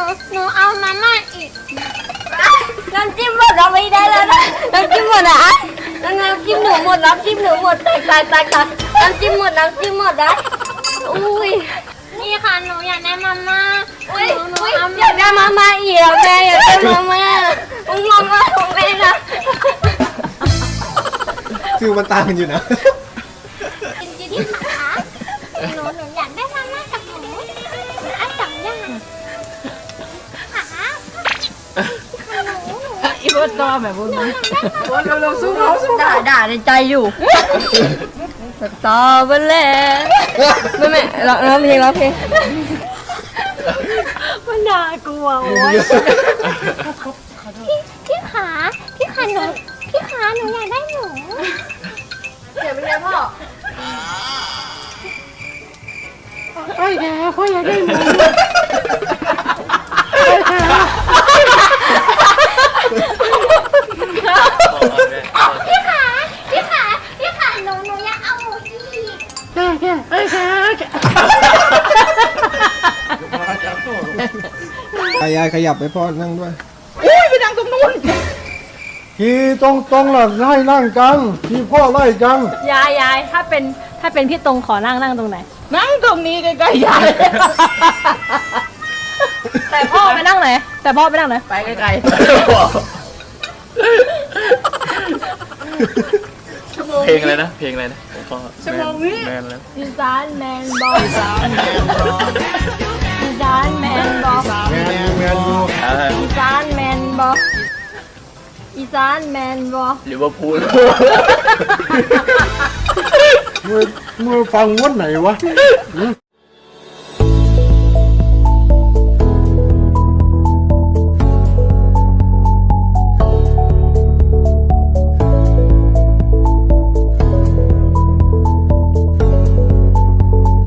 ูหนูเอามาม่าอีกน้ำจิ้มหมดเราไม่ได้แล้วนะน้ำจิ้มหมดนะน้ำจิ้มหนูหมดน้ำจิ้มหนูหมดตายตายตายน้ำจิ้มหมดน้ำจิ้มหมดนะอุ้ยนี่ค่ะหนูอยากได้มาม่าอุ้ยหนูอยากได้มาม่าอีกแล้วแม่อยากได้มาม่าอุ้งมาม่าของแม่นะฟิลมันต่างกันอยู่นะ จริงๆค่ะหนูหนู อีบดต่อแบบบนมันบนเราสู้เขาสู้ด่าด่าในใจอยู่ต่อไปแล้วแม่แม่ร้องร้องเพลงร้องเพลงมันด่ากลัวโอ้ยพี่พี่ขาพี่ขาหนูพี่ขาหนูอยากได้หนูเดี๋ยวเป็นไงพ่อไอ้แกพ่ออยากได้หมู พี่ขาพี่ขาพี่ขาหนูหนูอยากเอาหมูอีก แกแกไอ้แกแกยายยายขยับไปพ่อนั่งด้วย อุ้ยไปนั่งตรงนู้นขี่ตรงตรงๆหลักไล่นั่งกันที่พ่อไล่กันยายยายถ้าเป็นถ้าเป็นพี่ตรงขอนั่งนั่งตรงไหน นั่งตรงนี้ใกล้ๆยาย แต่พ่อไปนั่งไหน แต่พ่อไปนั่งไหน ไปไกล เพลงอะไรนะ เพลงอะไรนะผมก็ชั่วโมงนี้ แมนแล้วอีสานแมนบอกอีสานแมนบอกอีสานแมนบอกแมนแมนดูอ่าอีสานแมนบอกอีสานแมนบอกลิเวอร์พูลมือมือฟังวันไหนวะ